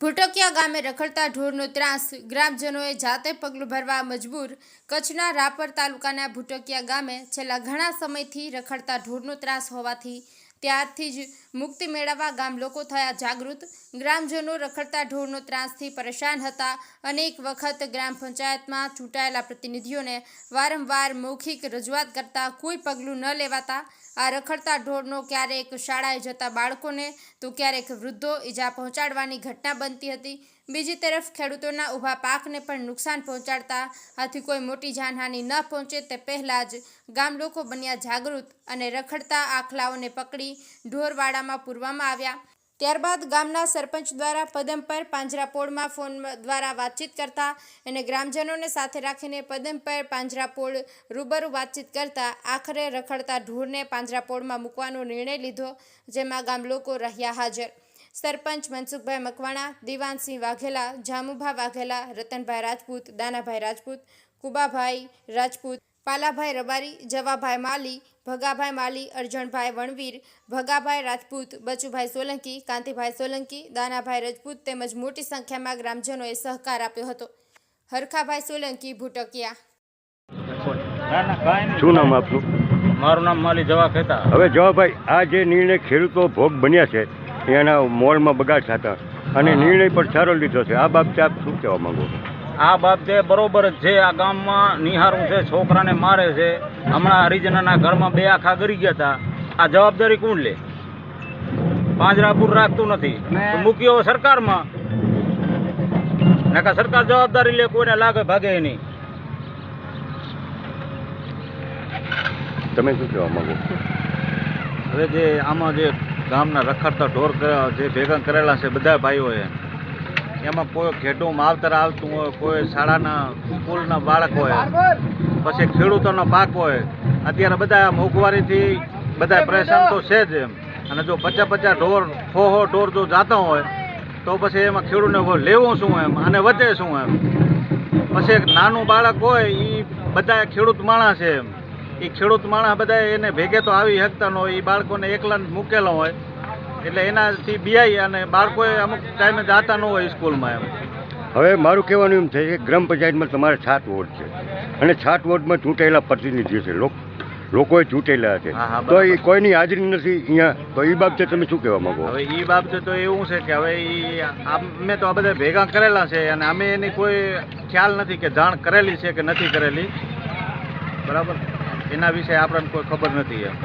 ભૂટકિયા ગામે રખડતા ઢોરનો ત્રાસ. ગ્રામજનોએ જાતે પગલું ભરવા મજબૂર કચ્છના રાપર તાલુકાના ભૂટકિયા ગામે છેલ્લા ઘણા સમયથી રખડતા ઢોરનો ત્રાસ હોવાથી ત્યારથી જ મુક્તિ મેળવવા ગામ લોકો થયા જાગૃત. ગ્રામજનો રખડતા ઢોરનો ત્રાસથી પરેશાન હતા. અનેક વખત ગ્રામ પંચાયતમાં ચૂંટાયેલા પ્રતિનિધિઓને વારંવાર મૌખિક રજૂઆત કરતા કોઈ પગલું ન લેવાતા આ રખડતા ઢોરનો ક્યારેક શાળાએ જતા બાળકોને, તો ક્યારેક વૃદ્ધો ઈજા પહોંચાડવાની ઘટના બનતી હતી. બીજી તરફ ખેડૂતોના ઊભા પાકને પણ નુકસાન પહોંચાડતા, આથી કોઈ મોટી જાનહાનિ ન પહોંચે તે પહેલાં જ ગામ લોકો બન્યા જાગૃત અને રખડતા આખલાઓને પકડી ઢોરવાડામાં પૂરવામાં આવ્યા. ત્યારબાદ ગામના સરપંચ દ્વારા પદમ પર પાંજરાપોળમાં ફોન દ્વારા વાતચીત કરતા અને ગ્રામજનોને સાથે રાખીને પદમ પર પાંજરાપોળ રૂબરૂ વાતચીત કરતા આખરે રખડતા ઢોરને પાંજરાપોળમાં મૂકવાનો નિર્ણય લીધો, જેમાં ગામ લોકો રહ્યા હાજર. સરપંચ મનસુખભાઈ મકવાણા, દિવાનસિંહ વાઘેલા, જામુભા વાઘેલા, રતનભાઈ રાજપૂત, દાનાભાઈ રાજપૂત, કુબાભાઈ રાજપૂત પાલાભાઈ રબારી જવાભાઈ માલી ભગાભાઈ માલી અરજણભાઈ વણવીર ભગાભાઈ રાજપૂત બચુભાઈ સોલંકી કાંતિભાઈ સોલંકી દાનાભાઈ રાજપૂત તેમજ મોટી સંખ્યામાં ગ્રામજનોએ સહકાર આપ્યો હતો. હરખાભાઈ સોલંકી ભૂટકિયા. શું નામ આપનું? મારું નામ માલી જવા કહેતા. હવે જવાભાઈ આ જે નિર્ણય ખેડૂતો ભોગ બન્યા છે એના મોલમાં બગાડ થતા અને નિર્ણય પણ સારો લીધો છે આ બાબતે આપ શું કહેવા માંગો આ બાબતે બરોબર જ છે આ ગામમાં નિહારું છે છોકરાને મારે છે. હમણાં હરિજનના ઘરમાં બે આખા ગરી ગયા હતા આ જવાબદારી કોણ લે? પાંજરાપુર રાખતું નથી. મૂક્યો સરકારમાં? નાકા સરકાર જવાબદારી લે કોઈને લાગે ભાગે નહીં. તમે શું કહેવા માગો? હવે જે આમાં જે ગામના રખડતા ઢોર જે ભેગા કરેલા છે બધા ભાઈઓએ એમાં કોઈ ખેડૂત માવતર આવતું હોય, કોઈ શાળાના સ્કૂલના બાળક હોય, પછી ખેડૂતોનો પાક હોય, અત્યારે બધા મોંઘવારીથી બધા પરેશાન તો છે જ એમ. અને જો પચાસ પચાસ ઢોર હો હો ઢોર જો જાતા હોય, તો પછી એમાં ખેડૂતને લેવું શું એમ? અને વધે શું એમ? પછી એક નાનું બાળક હોય એ બધા ખેડૂત માણસ છે એમ. એ ખેડૂત માણસ બધા એને ભેગે તો આવી શકતા ન હોય એ બાળકોને એકલા મૂકેલો હોય એટલે એનાથી બીઆઈ અને બાળકોએ અમુક ટાઈમે જાતા ન હોય સ્કૂલમાં એમ. હવે મારું કહેવાનું એમ છે કે ગ્રામ પંચાયતમાં તમારે સાત વોર્ડ છે. અને સાત વોર્ડમાં ચૂંટાયેલા પ્રતિનિધિઓ છે. લોકોએ ચૂંટેલા છે. તો એ કોઈની હાજરી નથી અહીંયા. તો એ બાબતે તમે શું કહેવા માંગો? હવે એ બાબતે તો એવું છે કે હવે એ અમે તો આ બધા ભેગા કરેલા છે અને અમે એની કોઈ ખ્યાલ નથી કે જાણ કરેલી છે કે નથી કરેલી. બરાબર? એના વિશે આપણને કોઈ ખબર નથી એમ.